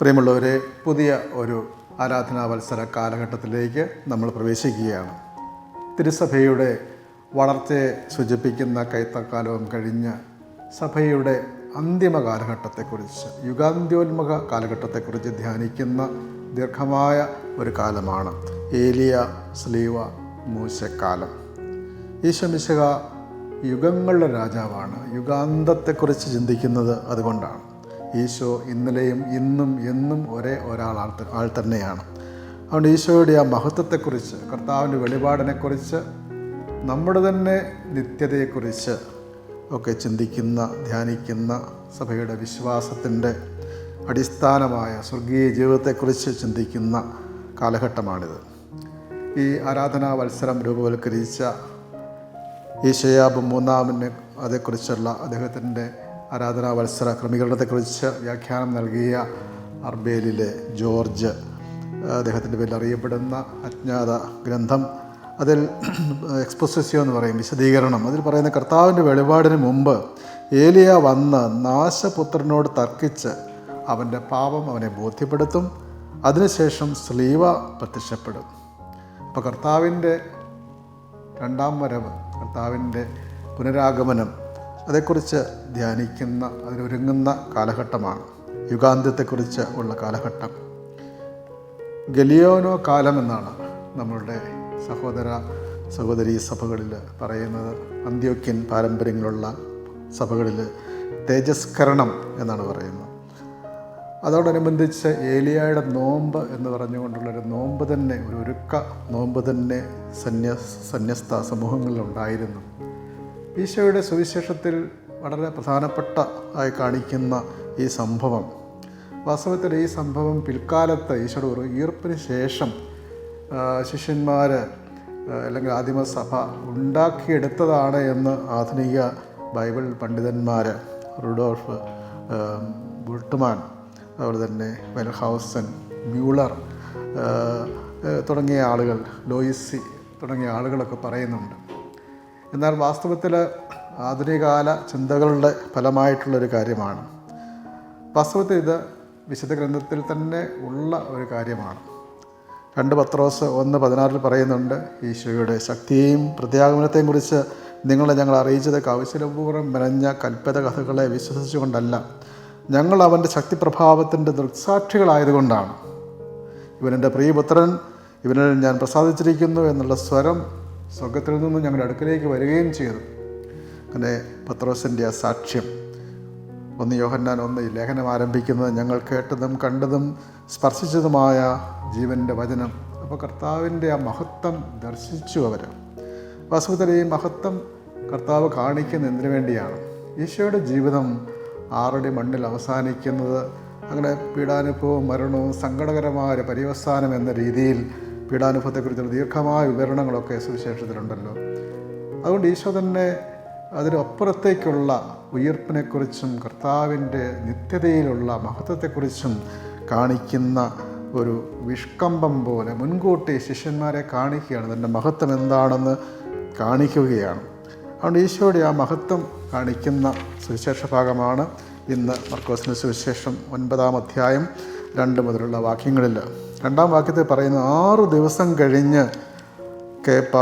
പ്രിയമുള്ളവരെ പുതിയ ഒരു ആരാധനാവത്സര കാലഘട്ടത്തിലേക്ക് നമ്മൾ പ്രവേശിക്കുകയാണ്. തിരുസഭയുടെ വളർച്ചയെ സൂചിപ്പിക്കുന്ന കൈത്തക്കാലവും കഴിഞ്ഞ് സഭയുടെ അന്തിമ കാലഘട്ടത്തെക്കുറിച്ച് യുഗാന്ത്യോന്മുഖ കാലഘട്ടത്തെക്കുറിച്ച് ധ്യാനിക്കുന്ന ദീർഘമായ ഒരു കാലമാണ് ഏലിയ സ്ലീവ മൂശക്കാലം. ഈശമിശക യുഗങ്ങളുടെ രാജാവാണ്. യുഗാന്തത്തെക്കുറിച്ച് ചിന്തിക്കുന്നത് അതുകൊണ്ടാണ്. ഈശോ ഇന്നലെയും ഇന്നും എന്നും ഒരേ ഒരാൾ ആൾ ആൾ തന്നെയാണ്. അതുകൊണ്ട് ഈശോയുടെ ആ മഹത്വത്തെക്കുറിച്ച് കർത്താവിന്റെ വെളിപാടിനെക്കുറിച്ച് നമ്മുടെ തന്നെ നിത്യതയെക്കുറിച്ച് ഒക്കെ ചിന്തിക്കുന്ന ധ്യാനിക്കുന്ന സഭയുടെ വിശ്വാസത്തിന്റെ അടിസ്ഥാനമായ സ്വർഗീയ ജീവിതത്തെക്കുറിച്ച് ചിന്തിക്കുന്ന കാലഘട്ടമാണിത്. ഈ ആരാധനാ വത്സരം രൂപവൽക്കരിച്ച ഈശയാബ് മൂന്നാമിനെ അതേക്കുറിച്ചുള്ള അദ്ദേഹത്തിന്റെ ആരാധനാ വത്സര ക്രമീകരണത്തെക്കുറിച്ച് വ്യാഖ്യാനം നൽകിയ അർബേലിലെ ജോർജ് അദ്ദേഹത്തിന്റെ പേരിൽ അറിയപ്പെടുന്ന അജ്ഞാത ഗ്രന്ഥം. അതിൽ എക്സ്പോസിയോ എന്ന് പറയും വിശദീകരണം. അതിൽ പറയുന്ന കർത്താവിന്റെ വെളിപാടിന് മുമ്പ് ഏലിയ വന്ന് നാശപുത്രനോട് തർക്കിച്ച് അവന്റെ പാപം അവനെ ബോധ്യപ്പെടുത്തും അതിനുശേഷം സ്ലീവ പ്രത്യക്ഷപ്പെടും. അപ്പോൾ കർത്താവിന്റെ രണ്ടാം വരവ് കർത്താവിന്റെ പുനരാഗമനം അതേക്കുറിച്ച് ധ്യാനിക്കുന്ന അതിനൊരുങ്ങുന്ന കാലഘട്ടമാണ്. യുഗാന്ത്യത്തെക്കുറിച്ച് ഉള്ള കാലഘട്ടം. ഗലിയോനോ കാലം എന്നാണ് നമ്മളുടെ സഹോദര സഹോദരി സഭകളിൽ പറയുന്നത്. അന്ത്യോക്യൻ പാരമ്പര്യങ്ങളുള്ള സഭകളിൽ തേജസ്കരണം എന്നാണ് പറയുന്നത്. അതോടനുബന്ധിച്ച് ഏലിയായുടെ നോമ്പ് എന്ന് പറഞ്ഞുകൊണ്ടുള്ളൊരു നോമ്പ് തന്നെ ഒരു ഒരുക്ക നോമ്പ് തന്നെ സന്യ സന്യസ്ത സമൂഹങ്ങളിലുണ്ടായിരുന്നു. ഈശോയുടെ സുവിശേഷത്തിൽ വളരെ പ്രധാനപ്പെട്ട ആയി കാണിക്കുന്ന ഈ സംഭവം. വാസ്തവത്തിൽ ഈ സംഭവം പിൽക്കാലത്ത് ഈശോയുടെ ഒരു ഈർപ്പിന് ശേഷം ശിഷ്യന്മാർ അല്ലെങ്കിൽ ആദിമസഭ ഉണ്ടാക്കിയെടുത്തതാണ് എന്ന് ആധുനിക ബൈബിൾ പണ്ഡിതന്മാർ റുഡോൾഫ് ബുൾട്ട്മാൻ അതുപോലെ തന്നെ വെൽഹൗസൻ മ്യൂളർ തുടങ്ങിയ ആളുകൾ ലോയിസി തുടങ്ങിയ ആളുകളൊക്കെ പറയുന്നുണ്ട്. എന്നാൽ വാസ്തവത്തിൽ ആധുനികകാല ചിന്തകളുടെ ഫലമായിട്ടുള്ളൊരു കാര്യമാണ്. വാസ്തവത്തിൽ ഇത് വിശുദ്ധ ഗ്രന്ഥത്തിൽ തന്നെ ഉള്ള ഒരു കാര്യമാണ്. രണ്ട് പത്രോസ് ഒന്ന് പതിനാറിൽ പറയുന്നുണ്ട് ഈശോയുടെ ശക്തിയെയും പ്രത്യാഗമനത്തെയും കുറിച്ച് നിങ്ങളെ ഞങ്ങൾ അറിയിച്ചത് കൗശലപൂർവം മെനഞ്ഞ കൽപ്പത കഥകളെ വിശ്വസിച്ചുകൊണ്ടല്ല. ഞങ്ങൾ അവന്റെ ശക്തിപ്രഭാവത്തിന്റെ ദൃക്സാക്ഷികളായതുകൊണ്ടാണ്. ഇവനെന്റെ പ്രിയപുത്രൻ ഇവനെ ഞാൻ പ്രസാദിച്ചിരിക്കുന്നു എന്നുള്ള സ്വരം സ്വർഗത്തിൽ നിന്നും ഞങ്ങളുടെ അടുക്കലേക്ക് വരികയും ചെയ്തു. അങ്ങനെ പത്രോസിന്റെ ആ സാക്ഷ്യം ഒന്ന് യോഹന്നാൻ ഒന്ന് ഈ ലേഖനം ആരംഭിക്കുന്നത് ഞങ്ങൾ കേട്ടതും കണ്ടതും സ്പർശിച്ചതുമായ ജീവന്റെ വചനം. അപ്പോൾ കർത്താവിന്റെ ആ മഹത്വം ദർശിച്ചു അവർ. വാസ്തവത്തിൽ ഈ മഹത്വം കർത്താവ് കാണിക്കുന്ന എന്തിനു വേണ്ടിയാണ്? ഈശോയുടെ ജീവിതം ആറടി മണ്ണിൽ അവസാനിക്കുന്നത് അങ്ങനെ പീഡാനുഭവവും മരണവും സങ്കടകരമായ ഒരു പര്യവസാനം എന്ന രീതിയിൽ പീഡാനുഭവത്തെക്കുറിച്ചുള്ള ദീർഘമായ വിവരണങ്ങളൊക്കെ സുവിശേഷത്തിലുണ്ടല്ലോ അതുകൊണ്ട് ഈശോ തന്നെ അതിനപ്പുറത്തേക്കുള്ള ഉയർപ്പിനെക്കുറിച്ചും കർത്താവിന്റെ നിത്യതയിലുള്ള മഹത്വത്തെക്കുറിച്ചും കാണിക്കുന്ന ഒരു വിഷ്കമ്പം പോലെ മുൻകൂട്ടി ശിഷ്യന്മാരെ കാണിക്കുകയാണ്. തന്റെ മഹത്വം എന്താണെന്ന് കാണിക്കുകയാണ്. അതുകൊണ്ട് ഈശോയുടെ ആ മഹത്വം കാണിക്കുന്ന സുവിശേഷ ഭാഗമാണ് ഇന്ന് മർക്കോസിന്റെ സുവിശേഷം ഒൻപതാം അധ്യായം. രണ്ട് മുതലുള്ള വാക്യങ്ങളിൽ. രണ്ടാം വാക്യത്തിൽ പറയുന്ന ആറു ദിവസം കഴിഞ്ഞ് കേപ്പ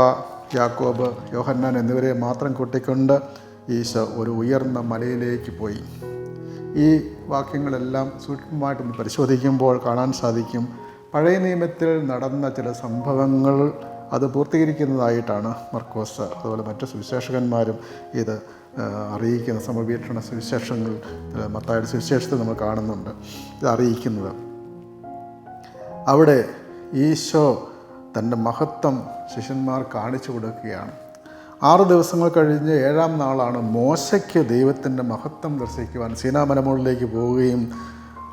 യാക്കോബ് യോഹന്നാൻ എന്നിവരെ മാത്രം കൂട്ടിക്കൊണ്ട് ഈശോ ഒരു ഉയർന്ന മലയിലേക്ക് പോയി. ഈ വാക്യങ്ങളെല്ലാം സൂക്ഷ്മമായിട്ടൊന്ന് പരിശോധിക്കുമ്പോൾ കാണാൻ സാധിക്കും. പഴയ നിയമത്തിൽ നടന്ന ചില സംഭവങ്ങൾ അത് പൂർത്തീകരിക്കുന്നതായിട്ടാണ് മർക്കോസ് അതുപോലെ മറ്റു സുവിശേഷകന്മാരും ഇത് അറിയിക്കുന്ന സമവീക്ഷണ സുവിശേഷങ്ങൾ മത്തായുടെ സുവിശേഷത്തിൽ നമ്മൾ കാണുന്നുണ്ട്. ഇത് അറിയിക്കുന്നത് അവിടെ ഈശോ തന്റെ മഹത്വം ശിഷ്യന്മാർ കാണിച്ചു കൊടുക്കുകയാണ്. ആറ് ദിവസങ്ങൾ കഴിഞ്ഞ് ഏഴാം നാളാണ് മോശയ്ക്ക് ദൈവത്തിന്റെ മഹത്വം ദർശിക്കുവാൻ സീനാമലമുകളിലേക്ക് പോവുകയും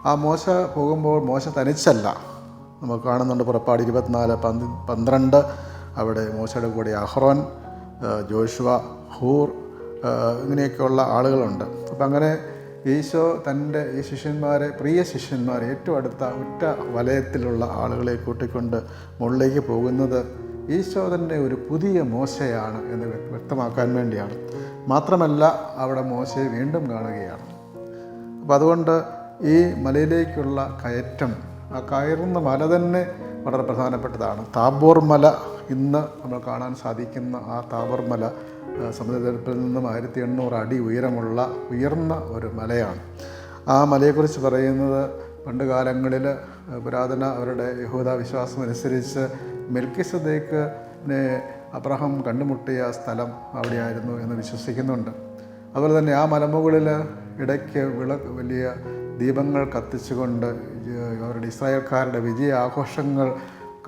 ആ മോശ പോകുമ്പോൾ മോശ തനിച്ചല്ല. നമ്മൾ കാണുന്നുണ്ട് പുറപ്പാട് ഇരുപത്തിനാല് പന്ത് പന്ത്രണ്ട് അവിടെ മോശയുടെ കൂടെ അഹ്റോൻ ജോഷുവ ഹൂർ ഇങ്ങനെയൊക്കെയുള്ള ആളുകളുണ്ട്. അപ്പം അങ്ങനെ ഈശോ തന്റെ ഈ ശിഷ്യന്മാരെ പ്രിയ ശിഷ്യന്മാരെ ഏറ്റവും അടുത്ത ഒറ്റ വലയത്തിലുള്ള ആളുകളെ കൂട്ടിക്കൊണ്ട് മുകളിലേക്ക് പോകുന്നത് ഈശോ തന്നെ ഒരു പുതിയ മോശയാണ് എന്ന് വ്യക്തമാക്കാൻ വേണ്ടിയാണ്. മാത്രമല്ല അവിടെ മോശയെ വീണ്ടും കാണുകയാണ്. അപ്പോൾ അതുകൊണ്ട് ഈ മലയിലേക്കുള്ള കയറ്റം ആ കയറുന്ന മല തന്നെ വളരെ പ്രധാനപ്പെട്ടതാണ്. താബോർ മല ഇന്ന് നമ്മൾ കാണാൻ സാധിക്കുന്ന ആ താബോർ മല ആ, സമുദ്രനിരപ്പിൽ നിന്നും ആയിരത്തി എണ്ണൂറ് അടി ഉയരമുള്ള ഉയർന്ന ഒരു മലയാണ്. ആ മലയെക്കുറിച്ച് പറയുന്നത് പണ്ട് കാലങ്ങളിൽ പുരാതന അവരുടെ യഹൂദ വിശ്വാസം അനുസരിച്ച് മെൽക്കിസദേക്കിനെ അബ്രഹാം കണ്ടുമുട്ടിയ സ്ഥലം അവിടെയായിരുന്നു എന്ന് വിശ്വസിക്കുന്നുണ്ട്. അതുപോലെ തന്നെ ആ മലമുകളിൽ ഇടയ്ക്ക് വിള വലിയ ദീപങ്ങൾ കത്തിച്ചുകൊണ്ട് അവരുടെ ഇസ്രായേൽക്കാരുടെ വിജയ ആഘോഷങ്ങൾ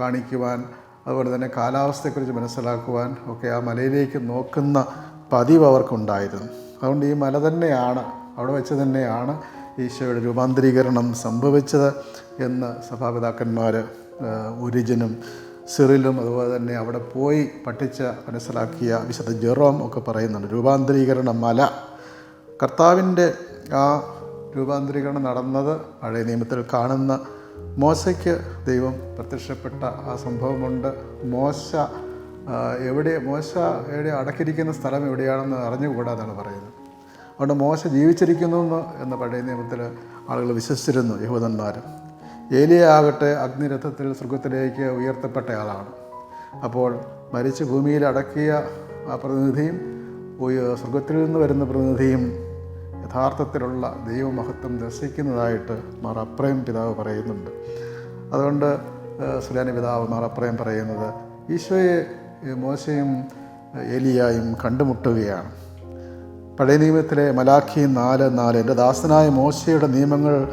കാണിക്കുവാൻ അതുപോലെ തന്നെ കാലാവസ്ഥയെക്കുറിച്ച് മനസ്സിലാക്കുവാൻ ഒക്കെ ആ മലയിലേക്ക് നോക്കുന്ന പതിവ് അവർക്കുണ്ടായിരുന്നു അതുകൊണ്ട് ഈ മല തന്നെയാണ് അവിടെ വെച്ച് തന്നെയാണ് ഈശോയുടെ രൂപാന്തരീകരണം സംഭവിച്ചത് എന്ന് സഭാപിതാക്കന്മാർ ഒരിജിനും സിറിലും അതുപോലെ തന്നെ അവിടെ പോയി പഠിച്ച മനസ്സിലാക്കിയ വിശദ ജെറോം ഒക്കെ പറയുന്നുണ്ട് രൂപാന്തരീകരണ മല. കർത്താവിന്റെ ആ രൂപാന്തരീകരണം നടന്നത് പഴയ നിയമത്തിൽ കാണുന്ന മോശയ്ക്ക് ദൈവം പ്രത്യക്ഷപ്പെട്ട ആ സംഭവമുണ്ട്. മോശ എവിടെ മോശ എവിടെ അടക്കിരിക്കുന്ന സ്ഥലം എവിടെയാണെന്ന് അറിഞ്ഞുകൂടാന്നാണ് പറയുന്നത്. അതുകൊണ്ട് മോശ ജീവിച്ചിരിക്കുന്നു എന്ന് എന്ന പഴയ നിയമത്തിൽ ആളുകൾ വിശ്വസിച്ചിരുന്നു യഹൂദന്മാർ ഏലിയ ആകട്ടെ അഗ്നിരഥത്തിൽ സ്വർഗത്തിലേക്ക് ഉയർത്തപ്പെട്ടയാളാണ് അപ്പോൾ മരിച്ച ഭൂമിയിൽ അടക്കിയ ആ പ്രതിനിധിയും സ്വർഗത്തിൽ നിന്ന് വരുന്ന പ്രതിനിധിയും യഥാർത്ഥത്തിലുള്ള ദൈവമഹത്വം ദർശിക്കുന്നതായിട്ട് മാർ അപ്രയം പിതാവ് പറയുന്നുണ്ട്. അതുകൊണ്ട് സുലാനി പിതാവ് മാർ അപ്രയം പറയുന്നത് ഈശോയെ മോശയും എലിയായും കണ്ടുമുട്ടുകയാണ്. പഴയ നിയമത്തിലെ മലാഖി നാല് നാല് എന്റെ ദാസനായ മോശയുടെ നിയമങ്ങൾ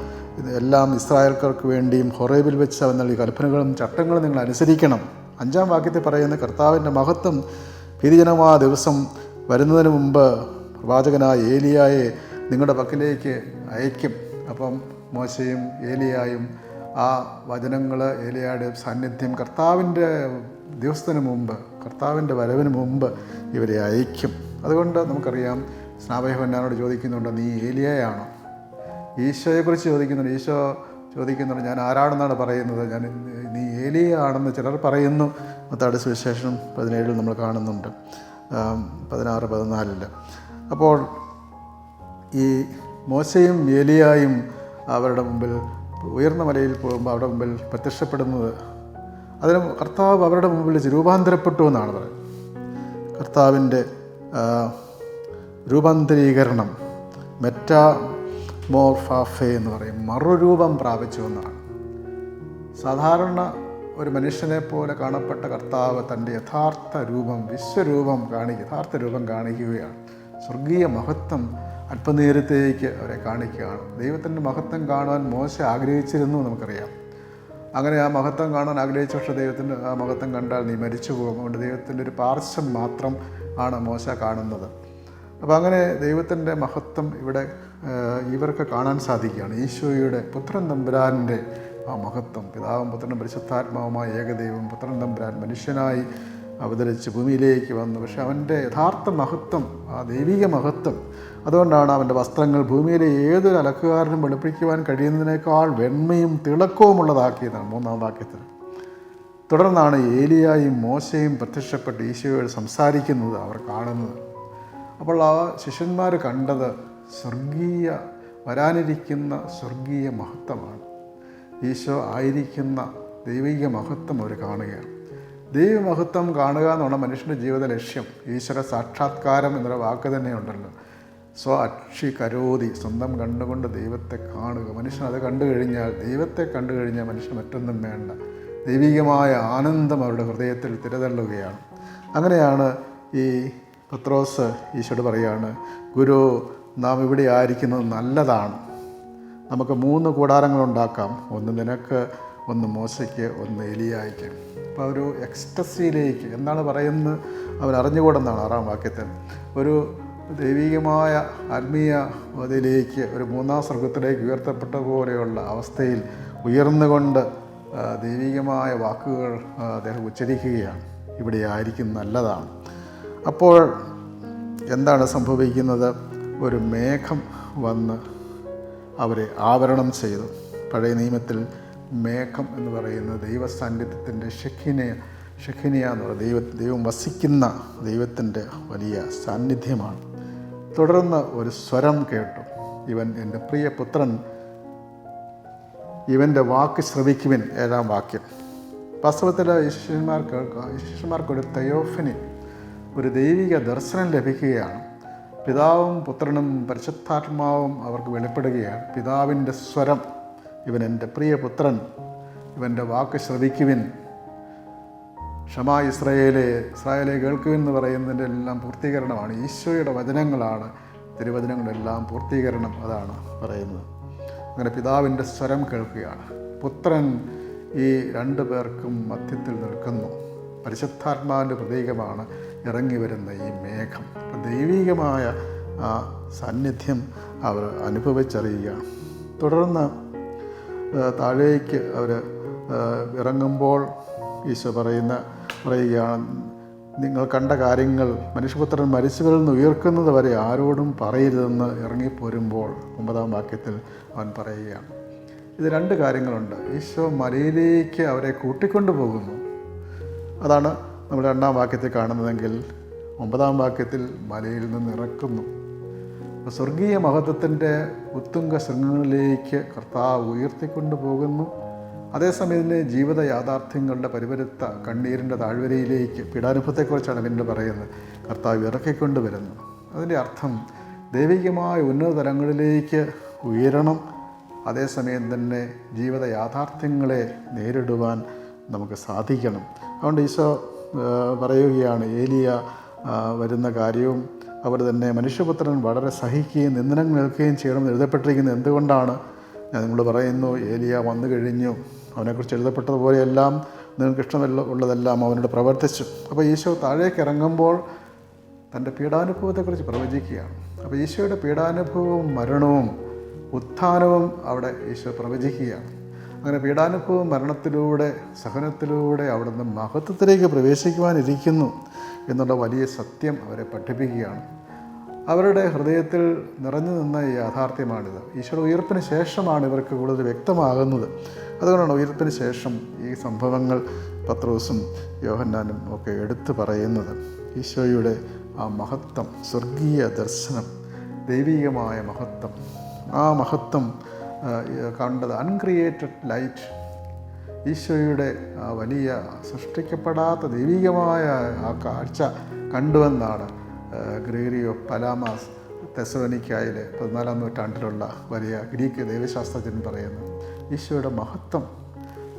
എല്ലാം ഇസ്രായേൽക്കാർക്ക് വേണ്ടിയും ഹൊറേബിൽ വെച്ച് അവൻ നൽകിയ കൽപ്പനകളും ചട്ടങ്ങളും നിങ്ങൾ അനുസരിക്കണം. അഞ്ചാം വാക്യത്തിൽ പറയുന്ന കർത്താവിന്റെ മഹത്വം ഭീതിജനമായ ദിവസം വരുന്നതിന് മുമ്പ് പ്രവാചകനായ ഏലിയായെ നിങ്ങളുടെ പക്കലേക്ക് അയക്കും. അപ്പം മോശയും ഏലിയായും ആ വചനങ്ങൾ ഏലിയായുടെ സാന്നിധ്യം കർത്താവിന്റെ ദിവസത്തിന് മുമ്പ് കർത്താവിന്റെ വരവിന് മുമ്പ് ഇവരെ അയക്കും. അതുകൊണ്ട് നമുക്കറിയാം സ്നാപകവന്നാനോട് ചോദിക്കുന്നുണ്ട് നീ ഏലിയയാണോ? ഈശോയെക്കുറിച്ച് ചോദിക്കുന്നുണ്ട്. ഈശോ ചോദിക്കുന്നുണ്ട് ഞാൻ ആരാണെന്നാണ് പറയുന്നത്? ഞാൻ നീ ഏലിയ ആണെന്ന് ചിലർ പറയുന്നു. മത്താട് സുവിശേഷം പതിനേഴിൽ നമ്മൾ കാണുന്നുണ്ട് പതിനാറ് പതിനാലിൽ അപ്പോൾ ഈ മോശയും ഏലിയായും അവരുടെ മുമ്പിൽ ഉയർന്ന മലയിൽ പോകുമ്പോൾ അവരുടെ മുമ്പിൽ പ്രത്യക്ഷപ്പെടുന്നത്. അതിന് കർത്താവ് അവരുടെ മുമ്പിൽ രൂപാന്തരപ്പെട്ടു എന്നാണ് പറയുന്നത്. കർത്താവിന്റെ രൂപാന്തരീകരണം മെറ്റാ മോർഫാഫെ എന്ന് പറയും. മറുരൂപം പ്രാപിച്ചു എന്നാണ്. സാധാരണ ഒരു മനുഷ്യനെ പോലെ കാണപ്പെട്ട കർത്താവ് തന്റെ യഥാർത്ഥ രൂപം വിശ്വരൂപം കാണിക്കുക യഥാർത്ഥ രൂപം കാണിക്കുകയാണ് സ്വർഗീയ മഹത്വം അല്പനേരത്തേക്ക് അവരെ കാണിക്കുകയാണ്. ദൈവത്തിന്റെ മഹത്വം കാണുവാൻ മോശ ആഗ്രഹിച്ചിരുന്നു നമുക്കറിയാം. അങ്ങനെ ആ മഹത്വം കാണാൻ ആഗ്രഹിച്ച പക്ഷേ ദൈവത്തിന്റെ ആ മഹത്വം കണ്ടാൽ നീ മരിച്ചു പോകും അതുകൊണ്ട് ദൈവത്തിന്റെ ഒരു പാർശ്വം മാത്രം ആണ് മോശ കാണുന്നത്. അപ്പോൾ അങ്ങനെ ദൈവത്തിന്റെ മഹത്വം ഇവിടെ ഇവർക്ക് കാണാൻ സാധിക്കുകയാണ്. ഈശോയുടെ പുത്രൻ തമ്പുരാന്റെ ആ മഹത്വം. പിതാവും പുത്രനും പരിശുദ്ധാത്മാവുമായ ഏകദൈവം പുത്രൻ തമ്പുരാൻ മനുഷ്യനായി അവതരിച്ച് ഭൂമിയിലേക്ക് വന്നു. പക്ഷെ അവന്റെ യഥാർത്ഥ മഹത്വം ആ ദൈവിക മഹത്വം അതുകൊണ്ടാണ് അവന്റെ വസ്ത്രങ്ങൾ ഭൂമിയിലെ ഏതൊരു അലക്കുകാരനും വെളുപ്പിക്കുവാൻ കഴിയുന്നതിനേക്കാൾ വെണ്മയും തിളക്കവും ഉള്ളതാക്കിയതാണ് മൂന്നാം വാക്യത്തിൽ. തുടർന്നാണ് ഏലിയായും മോശയും പ്രത്യക്ഷപ്പെട്ട് ഈശോയോട് സംസാരിക്കുന്നത് അവർ കാണുന്നത്. അപ്പോൾ ആ ശിഷ്യന്മാർ കണ്ടത് സ്വർഗീയ വരാനിരിക്കുന്ന സ്വർഗീയ മഹത്വമാണ്. ഈശോ ആയിരിക്കുന്ന ദൈവിക മഹത്വം അവർ കാണുകയാണ്. ദൈവമഹത്വം കാണുക എന്നുള്ള മനുഷ്യന്റെ ജീവിത ലക്ഷ്യം. ഈശ്വര സാക്ഷാത്കാരം എന്നൊരു വാക്ക് തന്നെയുണ്ടല്ലോ. സ്വ അക്ഷി കരോതി സ്വന്തം കണ്ടുകൊണ്ട് ദൈവത്തെ കാണുക. മനുഷ്യൻ അത് കണ്ടു കഴിഞ്ഞാൽ ദൈവത്തെ കണ്ടു കഴിഞ്ഞാൽ മനുഷ്യൻ മറ്റൊന്നും വേണ്ട. ദൈവികമായ ആനന്ദം അവരുടെ ഹൃദയത്തിൽ തിരതള്ളുകയാണ്. അങ്ങനെയാണ് ഈ പത്രോസ് ഈശോട് പറയുകയാണ് ഗുരു നാം ഇവിടെ ആയിരിക്കുന്നത് നല്ലതാണ്. നമുക്ക് മൂന്ന് കൂടാരങ്ങളുണ്ടാക്കാം ഒന്ന് നിനക്ക് ഒന്ന് മോശയ്ക്ക് ഒന്ന് എലിയായിക്ക്. അപ്പോൾ ഒരു എക്സ്റ്റസിയിലേക്ക് എന്താണ് പറയുന്നത്? അവൻ അറിഞ്ഞുകൂടെന്നാണ് ആറാം വാക്യത്തിൽ. ഒരു ദൈവികമായ ആത്മീയ അതിലേക്ക് ഒരു മൂന്നാം സ്വർഗത്തിലേക്ക് ഉയർത്തപ്പെട്ട പോലെയുള്ള അവസ്ഥയിൽ ഉയർന്നുകൊണ്ട് ദൈവികമായ വാക്കുകൾ അദ്ദേഹം ഉച്ചരിക്കുകയാണ്. ഇവിടെ ആയിരിക്കും നല്ലതാണ്. അപ്പോൾ എന്താണ് സംഭവിക്കുന്നത്? ഒരു മേഘം വന്ന് അവരെ ആവരണം ചെയ്തു. പഴയ നിയമത്തിൽ മേഘം എന്ന് പറയുന്നത് ദൈവ സാന്നിധ്യത്തിന്റെ ഷെഖിനെ ഷെഖിനിയ എന്ന് ദൈവ ദൈവം വസിക്കുന്ന ദൈവത്തിന്റെ വലിയ സാന്നിധ്യമാണ്. തുടർന്ന് ഒരു സ്വരം കേട്ടു. ഇവൻ എന്റെ പ്രിയ പുത്രൻ. ഇവന്റെ വാക്ക് ശ്രവിക്കുവിൻ ഏഴാം വാക്യം. വാസ്തവത്തിൽ ശിഷ്യന്മാർക്ക് ഈ ശിഷ്യന്മാർക്കൊരു തയോഫനി ഒരു ദൈവിക ദർശനം ലഭിക്കുകയാണ്. പിതാവും പുത്രനും പരിശുദ്ധാത്മാവും അവർക്ക് വെളിപ്പെടുകയാണ്. പിതാവിന്റെ സ്വരം. ഇവൻ എന്റെ പ്രിയ പുത്രൻ. ഇവന്റെ വാക്ക് ശ്രവിക്കുവിൻ. ക്ഷമാ ഇസ്രായേലെ ഇസ്രായേലെ കേൾക്കുമെന്ന് പറയുന്നതിന്റെ എല്ലാം പൂർത്തീകരണമാണ്. ഈശോയുടെ വചനങ്ങളാണ്. തിരുവചനങ്ങളെല്ലാം പൂർത്തീകരണം അതാണ് പറയുന്നത്. അങ്ങനെ പിതാവിന്റെ സ്വരം കേൾക്കുകയാണ്. പുത്രൻ ഈ രണ്ടു പേർക്കും മധ്യത്തിൽ നിൽക്കുന്നു. പരിശുദ്ധാത്മാവിന്റെ പ്രതീകമാണ് ഇറങ്ങി വരുന്ന ഈ മേഘം. ദൈവികമായ ആ സാന്നിധ്യം അവർ അനുഭവിച്ചറിയുകയാണ് തുടർന്ന് താഴേക്ക് അവർ ഇറങ്ങുമ്പോൾ ഈശോ പറയുന്ന പറയുകയാണ് നിങ്ങൾ കണ്ട കാര്യങ്ങൾ മനുഷ്യപുത്രൻ മരിച്ചവരിൽ നിന്ന് ഉയർക്കുന്നത് വരെ ആരോടും പറയരുതെന്ന് ഇറങ്ങിപ്പോരുമ്പോൾ ഒമ്പതാം വാക്യത്തിൽ അവൻ പറയുകയാണ്. ഇത് രണ്ട് കാര്യങ്ങളുണ്ട്. ഈശോ മലയിലേക്ക് അവരെ കൂട്ടിക്കൊണ്ടു പോകുന്നു അതാണ് നമ്മൾ രണ്ടാം വാക്യത്തിൽ കാണുന്നതെങ്കിൽ ഒമ്പതാം വാക്യത്തിൽ മലയിൽ നിന്ന് ഇറക്കുന്നു. സ്വർഗീയ മഹത്വത്തിന്റെ ഉത്തുംഗ ശൃംഗങ്ങളിലേക്ക് കർത്താവ് ഉയർത്തിക്കൊണ്ടു പോകുന്നു അതേസമയം ഇതിന് ജീവിത യാഥാർത്ഥ്യങ്ങളുടെ പരിവരുത്ത കണ്ണീരിന്റെ താഴ്വരയിലേക്ക് പീഡാനുഭവത്തെക്കുറിച്ചാണ് പിന്നീട് പറയുന്നത്. കർത്താവ് ഇറക്കിക്കൊണ്ട് വരുന്നു അതിന്റെ അർത്ഥം ദൈവികമായ ഉന്നത തലങ്ങളിലേക്ക് ഉയരണം അതേസമയം തന്നെ ജീവിത യാഥാർത്ഥ്യങ്ങളെ നേരിടുവാൻ നമുക്ക് സാധിക്കണം. അതുകൊണ്ട് ഈശോ പറയുകയാണ് ഏലിയ വരുന്ന കാര്യവും അവർ തന്നെ മനുഷ്യപുത്രൻ വളരെ സഹിക്കുകയും നിന്ദനം നിൽക്കുകയും ചെയ്യണമെന്ന് എഴുതപ്പെട്ടിരിക്കുന്നത് എന്തുകൊണ്ടാണ്? ഞാൻ നിങ്ങൾ പറയുന്നു ഏലിയ വന്നു കഴിഞ്ഞു. അവനെക്കുറിച്ച് എഴുതപ്പെട്ടതുപോലെയെല്ലാം നിങ്ങൾക്ക് ഇഷ്ടമല്ല ഉള്ളതെല്ലാം അവനോട് പ്രവർത്തിച്ചു. അപ്പോൾ ഈശോ താഴേക്ക് ഇറങ്ങുമ്പോൾ തന്റെ പീഡാനുഭവത്തെക്കുറിച്ച് പ്രവചിക്കുകയാണ്. അപ്പോൾ ഈശോയുടെ പീഡാനുഭവവും മരണവും ഉത്ഥാനവും അവിടെ ഈശോ പ്രവചിക്കുകയാണ്. അങ്ങനെ പീഡാനുഭവവും മരണത്തിലൂടെ സഹനത്തിലൂടെ അവിടുന്ന് മഹത്വത്തിലേക്ക് പ്രവേശിക്കുവാനിരിക്കുന്നു എന്നുള്ള വലിയ സത്യം അവരെ പഠിപ്പിക്കുകയാണ്. അവരുടെ ഹൃദയത്തിൽ നിറഞ്ഞു നിന്ന യാഥാർത്ഥ്യമാണിത്. ഈശ്വര ഉയർപ്പിന് ശേഷമാണ് ഇവർക്ക് കൂടുതൽ വ്യക്തമാകുന്നത്. അതുകൊണ്ടാണ് ഉയർപ്പിന് ശേഷം ഈ സംഭവങ്ങൾ പത്രോസും യോഹന്നാനും ഒക്കെ എടുത്തു പറയുന്നത്. ഈശോയുടെ ആ മഹത്വം സ്വർഗീയ ദർശനം ദൈവീകമായ മഹത്വം. ആ മഹത്വം കണ്ടത് അൺക്രിയേറ്റഡ് ലൈറ്റ് ഈശോയുടെ ആ വലിയ സൃഷ്ടിക്കപ്പെടാത്ത ദൈവികമായ ആ കാഴ്ച കണ്ടുവെന്നാണ് ആ, ഗ്രിഗറിയോ പലാമാസ് തെസലോനിക്കായിലെ പതിനാലാം നൂറ്റാണ്ടിലുള്ള വലിയ ഗ്രീക്ക് ദൈവശാസ്ത്രജ്ഞൻ പറയുന്നു ഈശോയുടെ മഹത്വം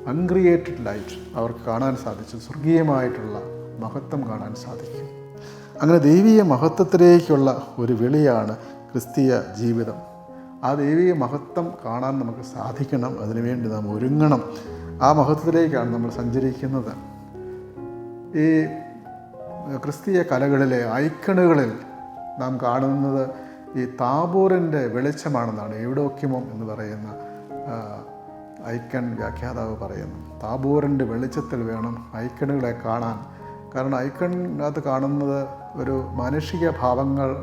അൺക്രിയേറ്റഡ് ലൈറ്റ് അവർക്ക് കാണാൻ സാധിച്ചു സ്വർഗീയമായിട്ടുള്ള മഹത്വം കാണാൻ സാധിക്കും. അങ്ങനെ ദൈവീയ മഹത്വത്തിലേക്കുള്ള ഒരു വിളിയാണ് ക്രിസ്തീയ ജീവിതം. ആ ദൈവീയ മഹത്വം കാണാൻ നമുക്ക് സാധിക്കണം അതിനുവേണ്ടി നാം ഒരുങ്ങണം. ആ മഹത്വത്തിലേക്കാണ് നമ്മൾ സഞ്ചരിക്കുന്നത്. ഈ ക്രിസ്തീയ കലകളിലെ ഐക്കണുകളിൽ നാം കാണുന്നത് ഈ താബൂറിന്റെ വെളിച്ചമാണെന്നാണ് എവിടോക്കിമം എന്ന് പറയുന്ന ഐക്കൺ വ്യാഖ്യാതാവ് പറയുന്നു. താബൂറിന്റെ വെളിച്ചത്തിൽ വേണം ഐക്കണുകളെ കാണാൻ. കാരണം ഐക്കണിനകത്ത് കാണുന്നത് ഒരു മാനുഷിക ഭാവങ്ങൾ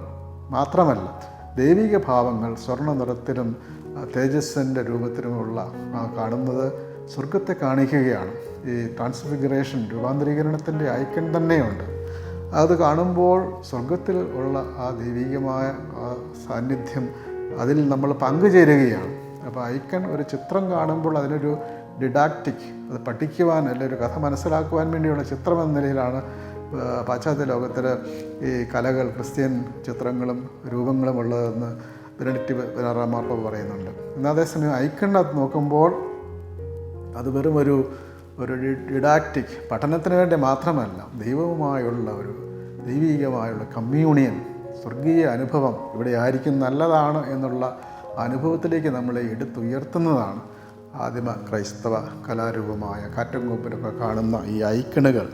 മാത്രമല്ല ദൈവിക ഭാവങ്ങൾ സ്വർണ നിറത്തിലും തേജസ്സിന്റെ രൂപത്തിലുമുള്ള കാണുന്നത് സ്വർഗത്തെ കാണിക്കുകയാണ്. ഈ ട്രാൻസ്ഫിഗറേഷൻ രൂപാന്തരീകരണത്തിന്റെ ഐക്കൺ തന്നെയുണ്ട്. അത് കാണുമ്പോൾ സ്വർഗത്തിൽ ഉള്ള ആ ദൈവികമായ സാന്നിധ്യം അതിൽ നമ്മൾ പങ്കുചേരുകയാണ്. അപ്പോൾ ഐക്കൺ ഒരു ചിത്രം കാണുമ്പോൾ അതിനൊരു ഡിഡാക്റ്റിക് അത് പഠിക്കുവാൻ അല്ലെങ്കിൽ ഒരു കഥ മനസ്സിലാക്കുവാൻ വേണ്ടിയുള്ള ചിത്രം എന്ന നിലയിലാണ് പാശ്ചാത്യ ലോകത്തിൽ ഈ കലകൾ ക്രിസ്ത്യൻ ചിത്രങ്ങളും രൂപങ്ങളും ഉള്ളതെന്ന് ബെനഡിക്റ്റ് പതിനാറാം മാർപ്പാപ്പ പറയുന്നുണ്ട്. എന്നാൽ അതേസമയം ഐക്കണിനകത്ത് നോക്കുമ്പോൾ അത് വെറും ഒരു ഒരു ഡിഡാക്റ്റിക് പഠനത്തിന് വേണ്ടി മാത്രമല്ല ദൈവവുമായുള്ള ഒരു ദൈവികമായുള്ള കമ്മ്യൂണിയൻ സ്വർഗീയ അനുഭവം ഇവിടെ ആയിരിക്കും നല്ലതാണ് എന്നുള്ള അനുഭവത്തിലേക്ക് നമ്മളെ എടുത്തുയർത്തുന്നതാണ് ആദിമ ക്രൈസ്തവ കലാരൂപമായ കാറ്റും കൊമ്പിലൊക്കെ കാണുന്ന ഈ ഐക്കണുകൾ.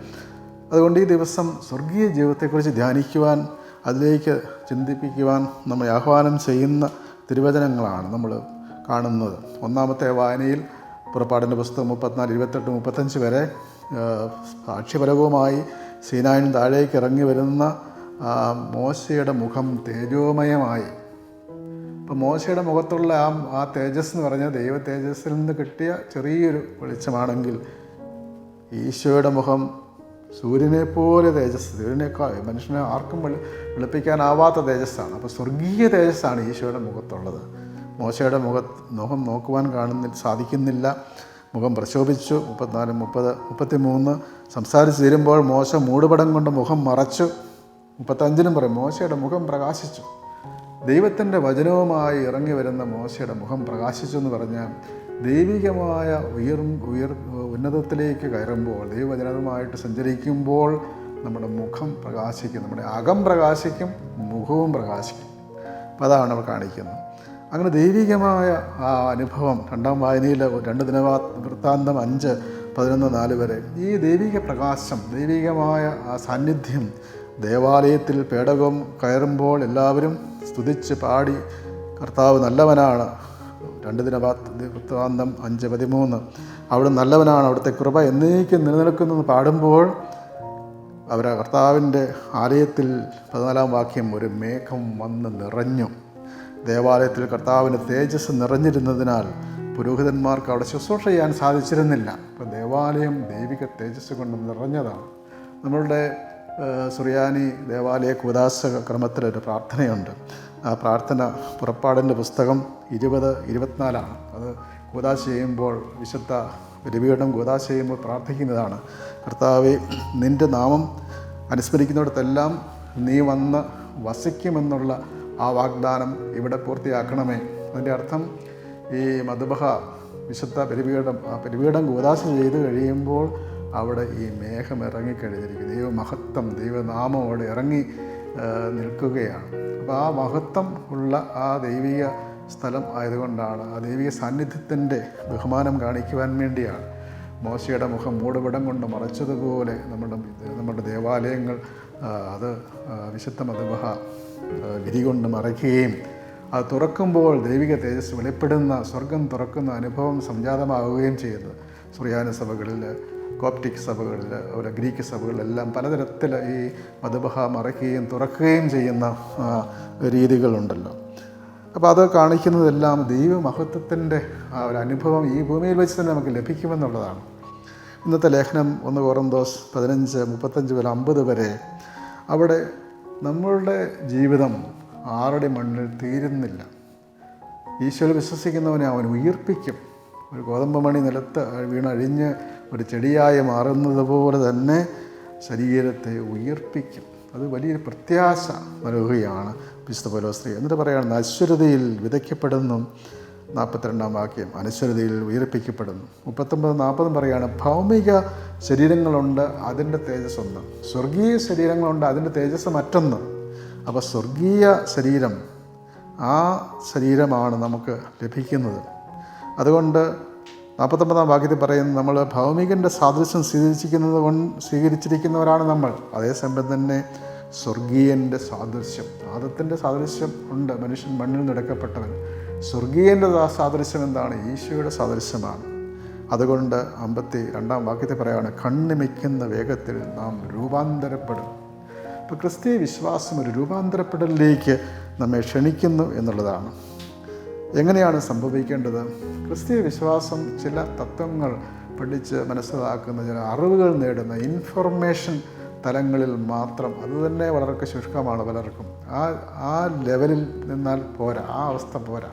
അതുകൊണ്ട് ഈ ദിവസം സ്വർഗീയ ജീവിതത്തെക്കുറിച്ച് ധ്യാനിക്കുവാൻ അതിലേക്ക് ചിന്തിപ്പിക്കുവാൻ നമ്മെ ആഹ്വാനം ചെയ്യുന്ന തിരുവചനങ്ങളാണ് നമ്മൾ കാണുന്നത്. ഒന്നാമത്തെ വായനയിൽ പുറപ്പാടിന്റെ പുസ്തകം മുപ്പത്തിനാല് ഇരുപത്തെട്ട് മുപ്പത്തഞ്ച് വരെ സാക്ഷ്യപരവുമായി സീനായിന് താഴേക്ക് ഇറങ്ങി വരുന്ന മോശയുടെ മുഖം തേജോമയമായി. അപ്പം മോശയുടെ മുഖത്തുള്ള ആ ആ തേജസ് എന്ന് പറഞ്ഞാൽ ദൈവ തേജസ്സിൽ നിന്ന് കിട്ടിയ ചെറിയൊരു വെളിച്ചമാണെങ്കിൽ ഈശോയുടെ മുഖം സൂര്യനെ പോലെ തേജസ് സൂര്യനേക്കാൾ മനുഷ്യനെ ആർക്കും വെളി വെളുപ്പിക്കാനാവാത്ത തേജസ്സാണ്. അപ്പോൾ സ്വർഗീയ തേജസ്സാണ് ഈശോയുടെ മുഖത്തുള്ളത്. മോശയുടെ മുഖ മുഖം നോക്കുവാൻ കാണുന്ന സാധിക്കുന്നില്ല. മുഖം പ്രശോഭിച്ചു. മുപ്പത്തിനാല് മുപ്പത് മുപ്പത്തി മൂന്ന് സംസാരിച്ച് തീരുമ്പോൾ മോശ മൂടുപടം കൊണ്ട് മുഖം മറച്ചു. മുപ്പത്തഞ്ചിനും പറയും മോശയുടെ മുഖം പ്രകാശിച്ചു. ദൈവത്തിന്റെ വചനവുമായി ഇറങ്ങി വരുന്ന മോശയുടെ മുഖം പ്രകാശിച്ചു എന്ന് പറഞ്ഞാൽ ദൈവികമായ ഉയർ ഉയർ ഉന്നതത്തിലേക്ക് കയറുമ്പോൾ ദൈവവചനവുമായിട്ട് സഞ്ചരിക്കുമ്പോൾ നമ്മുടെ മുഖം പ്രകാശിക്കും. നമ്മുടെ അകം പ്രകാശിക്കും മുഖവും പ്രകാശിക്കും. അപ്പം അതാണ് അവർ കാണിക്കുന്നത്. അങ്ങനെ ദൈവികമായ ആ അനുഭവം രണ്ടാം വായനയിൽ രണ്ട് ദിനവാ വൃത്താന്തം അഞ്ച് പതിനൊന്ന് നാല് വരെ. ഈ ദൈവിക പ്രകാശം ദൈവികമായ ആ സാന്നിധ്യം ദേവാലയത്തിൽ പേടകം കയറുമ്പോൾ എല്ലാവരും സ്തുതിച്ച് പാടി കർത്താവ് നല്ലവനാണ്. രണ്ട് ദിന വൃത്താന്തം അഞ്ച് പതിമൂന്ന്. അവിടെ നല്ലവനാണ് അവിടുത്തെ കൃപ എന്നേക്കും നിലനിൽക്കുന്നു പാടുമ്പോൾ അവരെ കർത്താവിന്റെ ആലയത്തിൽ പതിനാലാം വാക്യം ഒരു മേഘം വന്ന് നിറഞ്ഞു. ദേവാലയത്തിൽ കർത്താവിന് തേജസ് നിറഞ്ഞിരുന്നതിനാൽ പുരോഹിതന്മാർക്ക് അവിടെ ശുശ്രൂഷ ചെയ്യാൻ സാധിച്ചിരുന്നില്ല. അപ്പോൾ ദേവാലയം ദൈവിക തേജസ് കൊണ്ട് നിറഞ്ഞതാണ്. നമ്മളുടെ സുറിയാനി ദേവാലയ കുദാസ ക്രമത്തിലൊരു പ്രാർത്ഥനയുണ്ട്. ആ പ്രാർത്ഥന പുറപ്പാടിന്റെ പുസ്തകം ഇരുപത് ഇരുപത്തിനാലാണ്. അത് കൂതാശ ചെയ്യുമ്പോൾ വിശുദ്ധ രവിയുടെ കൂതാശ ചെയ്യുമ്പോൾ പ്രാർത്ഥിക്കുന്നതാണ്. കർത്താവെ നിന്റെ നാമം അനുസ്മരിക്കുന്നിടത്തെല്ലാം നീ വന്ന് വസിക്കുമെന്നുള്ള ആ വാഗ്ദാനം ഇവിടെ പൂർത്തിയാക്കണമേ. അതിന്റെ അർത്ഥം ഈ മധുബഹ വിശുദ്ധ പരിപീഠം ആ പരിപീഠം കൂതാശ ചെയ്ത് കഴിയുമ്പോൾ അവിടെ ഈ മേഘം ഇറങ്ങിക്കഴിഞ്ഞിരിക്കും ദൈവമഹത്വം ദൈവനാമം അവിടെ ഇറങ്ങി നിൽക്കുകയാണ്. അപ്പോൾ ആ മഹത്വം ഉള്ള ആ ദൈവിക സ്ഥലം ആയതുകൊണ്ടാണ് ആ ദൈവിക സാന്നിധ്യത്തിന്റെ ബഹുമാനം കാണിക്കുവാൻ വേണ്ടിയാണ് മോശയുടെ മുഖം മൂടുപടം കൊണ്ട് മറച്ചതുപോലെ നമ്മുടെ നമ്മുടെ ദേവാലയങ്ങൾ അത് വിശുദ്ധ മധുബഹ വിരി കൊണ്ട് മറയ്ക്കുകയും അത് തുറക്കുമ്പോൾ ദൈവിക തേജസ് വെളിപ്പെടുന്ന സ്വർഗം തുറക്കുന്ന അനുഭവം സംജാതമാവുകയും ചെയ്യുന്നത് സുറിയാന സഭകളിൽ കോപ്റ്റിക് സഭകളിൽ അതുപോലെ ഗ്രീക്ക് സഭകളിലെല്ലാം പലതരത്തിൽ ഈ മതബഹ മറയ്ക്കുകയും തുറക്കുകയും ചെയ്യുന്ന രീതികളുണ്ടല്ലോ. അപ്പോൾ അത് കാണിക്കുന്നതെല്ലാം ദൈവമഹത്വത്തിന്റെ ആ ഒരു അനുഭവം ഈ ഭൂമിയിൽ വെച്ച് തന്നെ നമുക്ക് ലഭിക്കുമെന്നുള്ളതാണ്. ഇന്നത്തെ ലേഖനം ഒന്ന് കോറന്തോസ് പതിനഞ്ച് മുപ്പത്തഞ്ച് മുതൽ അമ്പത് വരെ. അവിടെ നമ്മളുടെ ജീവിതം ആരുടെ മണ്ണിൽ തീരുന്നില്ല. ഈശോയിൽ വിശ്വസിക്കുന്നവനെ അവൻ ഉയർപ്പിക്കും. ഒരു ഗോതമ്പ് മണി നിലത്ത് വീണഴിഞ്ഞ് ഒരു ചെടിയായി മാറുന്നത് പോലെ തന്നെ ശരീരത്തെ ഉയർപ്പിക്കും. അത് വലിയൊരു പ്രത്യാശ നൽകുകയാണ് വിശുദ്ധ പലോസ്ത്രീ എന്നിട്ട് പറയുകയാണ് അശ്വരതയിൽ വിതയ്ക്കപ്പെടുന്നു. നാൽപ്പത്തിരണ്ടാം വാക്യം അനുസരതയിൽ ഉയർപ്പിക്കപ്പെടുന്നു. മുപ്പത്തൊമ്പത് നാൽപ്പതും പറയുകയാണ് ഭൗമിക ശരീരങ്ങളുണ്ട് അതിന്റെ തേജസ് ഒന്ന് സ്വർഗീയ ശരീരങ്ങളുണ്ട് അതിന്റെ തേജസ് മറ്റൊന്ന്. അപ്പോൾ സ്വർഗീയ ശരീരം ആ ശരീരമാണ് നമുക്ക് ലഭിക്കുന്നത്. അതുകൊണ്ട് നാൽപ്പത്തൊമ്പതാം വാക്യത്തിൽ പറയുന്നത് നമ്മൾ ഭൗമികന്റെ സാദൃശ്യം സ്വീകരിച്ചിരിക്കുന്നത് കൊണ്ട് സ്വീകരിച്ചിരിക്കുന്നവരാണ് നമ്മൾ. അതേസമയം തന്നെ സ്വർഗീയന്റെ സാദൃശ്യം. ആദത്തിന്റെ സാദൃശ്യം ഉണ്ട്. മനുഷ്യൻ മണ്ണിൽ നിടക്കപ്പെട്ടവൻ സ്വർഗീയന്റെ സാദൃശ്യം എന്താണ്? ഈശോയുടെ സാദൃശ്യമാണ്. അതുകൊണ്ട് അമ്പത്തി രണ്ടാം വാക്യത്തിൽ പറയാണ് കണ്ണിമിക്കുന്ന വേഗത്തിൽ നാം രൂപാന്തരപ്പെടും. ഇപ്പോൾ ക്രിസ്തീയ വിശ്വാസം ഒരു രൂപാന്തരപ്പെടലിലേക്ക് നമ്മെ ക്ഷണിക്കുന്നു എന്നുള്ളതാണ്. എങ്ങനെയാണ് സംഭവിക്കേണ്ടത്? ക്രിസ്തീയ വിശ്വാസം ചില തത്വങ്ങൾ പഠിച്ച് മനസ്സിലാക്കുന്ന ചില അറിവുകൾ നേടുന്ന ഇൻഫർമേഷൻ തലങ്ങളിൽ മാത്രം അതുതന്നെ വളരെ ശുഷ്കമാണ് പലർക്കും. ആ ആ ലെവലിൽ നിന്നാൽ പോരാ ആ അവസ്ഥ പോരാ.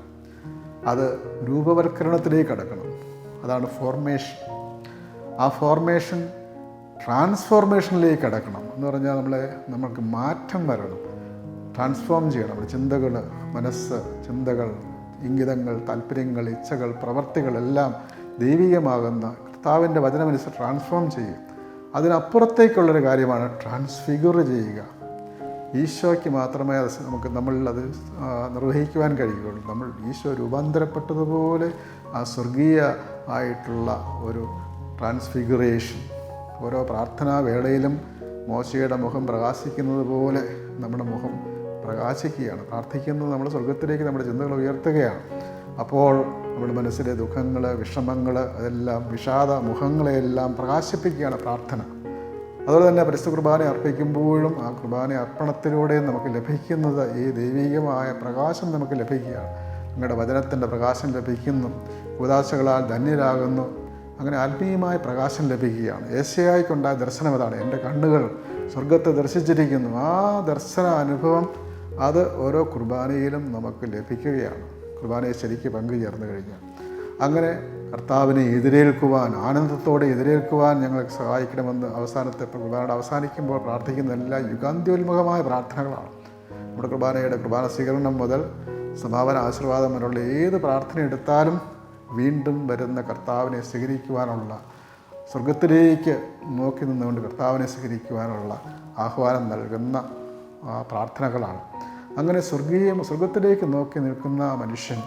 അത് രൂപവൽക്കരണത്തിലേക്ക് കടക്കണം. അതാണ് ഫോർമേഷൻ ആ ഫോർമേഷൻ ട്രാൻസ്ഫോർമേഷനിലേക്ക് കടക്കണം. എന്ന് പറഞ്ഞാൽ നമ്മളെ നമുക്ക് മാറ്റം വരണം. ട്രാൻസ്ഫോം ചെയ്യണം. നമ്മുടെ ചിന്തകൾ മനസ്സ് ചിന്തകൾ ഇംഗിതങ്ങൾ താല്പര്യങ്ങൾ ഇച്ഛകൾ പ്രവർത്തികളെല്ലാം ദൈവികമാകുന്ന കർത്താവിന്റെ വചനമനുസരിച്ച് ട്രാൻസ്ഫോം ചെയ്യും അതിനപ്പുറത്തേക്കുള്ളൊരു കാര്യമാണ് ട്രാൻസ്ഫിഗർ ചെയ്യുക. ഈശോയ്ക്ക് മാത്രമേ അത് നമുക്ക് നമ്മളിൽ അത് നിർവഹിക്കുവാൻ കഴിയുകയുള്ളൂ. നമ്മൾ ഈശോ രൂപാന്തരപ്പെട്ടതുപോലെ ആ സ്വർഗീയ ആയിട്ടുള്ള ഒരു ട്രാൻസ്ഫിഗറേഷൻ ഓരോ പ്രാർത്ഥനാ വേളയിലും മോശയുടെ മുഖം പ്രകാശിക്കുന്നത് പോലെ നമ്മുടെ മുഖം പ്രകാശിക്കുകയാണ്. പ്രാർത്ഥിക്കുന്നത് നമ്മൾ സ്വർഗത്തിലേക്ക് നമ്മുടെ ചിന്തകൾ ഉയർത്തുകയാണ്. അപ്പോൾ നമ്മുടെ മനസ്സിലെ ദുഃഖങ്ങൾ വിഷമങ്ങൾ അതെല്ലാം വിഷാദ മുഖങ്ങളെയെല്ലാം പ്രകാശിപ്പിക്കുകയാണ് പ്രാർത്ഥന. അതുപോലെ തന്നെ പരിശുദ്ധ കുർബാന അർപ്പിക്കുമ്പോഴും ആ കുർബാന അർപ്പണത്തിലൂടെ നമുക്ക് ലഭിക്കുന്നത് ഈ ദൈവികമായ പ്രകാശം നമുക്ക് ലഭിക്കുകയാണ്. നിങ്ങളുടെ വചനത്തിന്റെ പ്രകാശം ലഭിക്കുന്നു. ഉദാശകളാൽ ധന്യരാകുന്നു. അങ്ങനെ ആത്മീയമായ പ്രകാശം ലഭിക്കുകയാണ്. ഏശയായിക്കൊണ്ടായ ദർശനം അതാണ്. എന്റെ കണ്ണുകൾ സ്വർഗത്തെ ദർശിച്ചിരിക്കുന്നു. ആ ദർശന അനുഭവം അത് ഓരോ കുർബാനയിലും നമുക്ക് ലഭിക്കുകയാണ്. കുർബാനയെ ശരിക്ക് പങ്കുചേർന്ന് കഴിഞ്ഞാൽ. അങ്ങനെ കർത്താവിനെ എതിരേൽക്കുവാൻ ആനന്ദത്തോടെ എതിരേൽക്കുവാൻ ഞങ്ങളെ സഹായിക്കണമെന്ന് അവസാനത്തെ കുർബാനയുടെ അവസാനിക്കുമ്പോൾ പ്രാർത്ഥിക്കുന്ന എല്ലാ യുഗാന്ത്യോന്മുഖമായ പ്രാർത്ഥനകളാണ്. നമ്മുടെ കുർബാനയുടെ കുർബാന സ്വീകരണം മുതൽ സമാപന ആശീർവാദം വരെയുള്ള ഏത് പ്രാർത്ഥന എടുത്താലും വീണ്ടും വരുന്ന കർത്താവിനെ സ്വീകരിക്കുവാനുള്ള സ്വർഗത്തിലേക്ക് നോക്കി നിന്നുകൊണ്ട് കർത്താവിനെ സ്വീകരിക്കുവാനുള്ള ആഹ്വാനം നൽകുന്ന പ്രാർത്ഥനകളാണ്. അങ്ങനെ സ്വർഗീയ സ്വർഗത്തിലേക്ക് നോക്കി നിൽക്കുന്ന മനുഷ്യൻ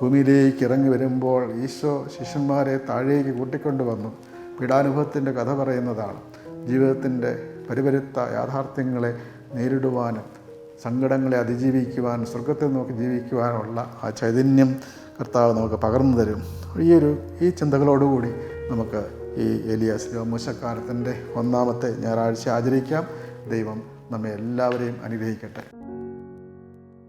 ഭൂമിയിലേക്ക് ഇറങ്ങി വരുമ്പോൾ ഈശോ ശിഷ്യന്മാരെ താഴേക്ക് കൂട്ടിക്കൊണ്ടുവന്നു. പീഡാനുഭവത്തിന്റെ കഥ പറയുന്നതാണ്. ജീവിതത്തിന്റെ പരിപരുത്ത യാഥാർത്ഥ്യങ്ങളെ നേരിടുവാനും സങ്കടങ്ങളെ അതിജീവിക്കുവാൻ സ്വർഗത്തെ നോക്കി ജീവിക്കുവാനുള്ള ആ ചൈതന്യം കർത്താവ് നമുക്ക് പകർന്നു തരും. ഈ ഒരു ഈ ചിന്തകളോടുകൂടി നമുക്ക് ഈ എലിയ മൂശക്കാലത്തിന്റെ ഒന്നാമത്തെ ഞായറാഴ്ച ആചരിക്കാം. ദൈവം നമ്മെ എല്ലാവരെയും അനുഗ്രഹിക്കട്ടെ.